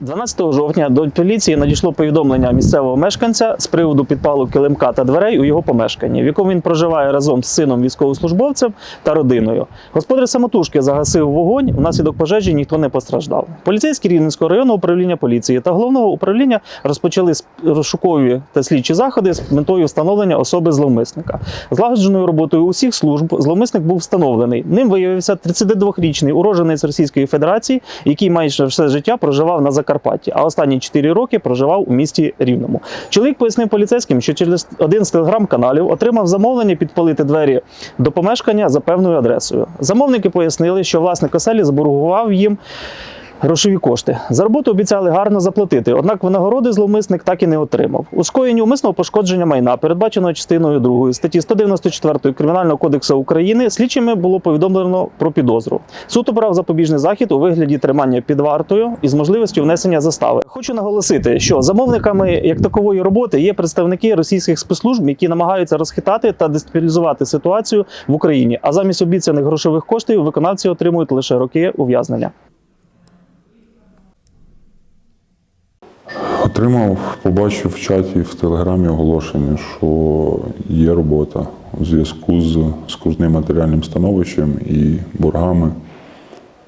12 жовтня до поліції надійшло повідомлення місцевого мешканця з приводу підпалу килимка та дверей у його помешканні, в якому він проживає разом з сином військовослужбовцем та родиною. Господар самотужки загасив вогонь. Внаслідок пожежі ніхто не постраждав. Поліцейські Рівненського районного управління поліції та головного управління розпочали розшукові та слідчі заходи з метою встановлення особи зловмисника. Злагодженою роботою усіх служб зловмисник був встановлений. Ним виявився 32-річний уроженець Російської Федерації, який майже все життя проживав на Закарпатті, а останні 4 роки проживав у місті Рівному. Чоловік пояснив поліцейським, що через один з телеграм-каналів отримав замовлення підпалити двері до помешкання за певною адресою. Замовники пояснили, що власник оселі заборгував їм. Грошові кошти за роботу обіцяли гарно заплатити, однак винагороди зловмисник так і не отримав. У скоєнні умисного пошкодження майна, передбаченого частиною 2 статті 194 Кримінального кодексу України, слідчими було повідомлено про підозру. Суд обрав запобіжний захід у вигляді тримання під вартою із можливістю внесення застави. Хочу наголосити, що замовниками як такової роботи є представники російських спецслужб, які намагаються розхитати та дестабілізувати ситуацію в Україні. А замість обіцяних грошових коштів виконавці отримують лише роки ув'язнення. Отримав, побачив в чаті в телеграмі оголошення, що є робота у зв'язку з скрутним матеріальним становищем і боргами.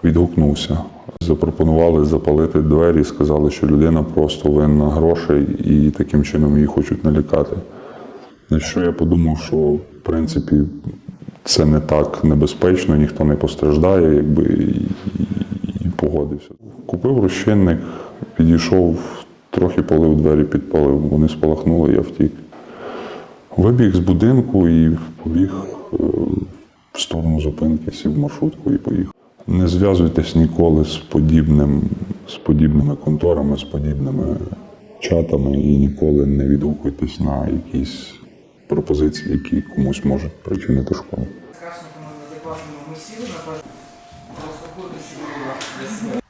Відгукнувся. Запропонували запалити двері, сказали, що людина просто винна грошей і таким чином її хочуть налякати. На що я подумав, що в принципі це не так небезпечно, ніхто не постраждає, якби і, і погодився. Купив розчинник, підійшов, трохи полив двері, підпалив, вони спалахнули, я втік. Вибіг з будинку і побіг е, в сторону зупинки, сів маршрутку і поїхав. Не зв'язуйтесь ніколи з подібним, з подібними конторами, з подібними чатами і ніколи не відгукуйтесь на якісь пропозиції, які комусь можуть причинити шкоду. Скажемо, адекватному ми сіли, для себе.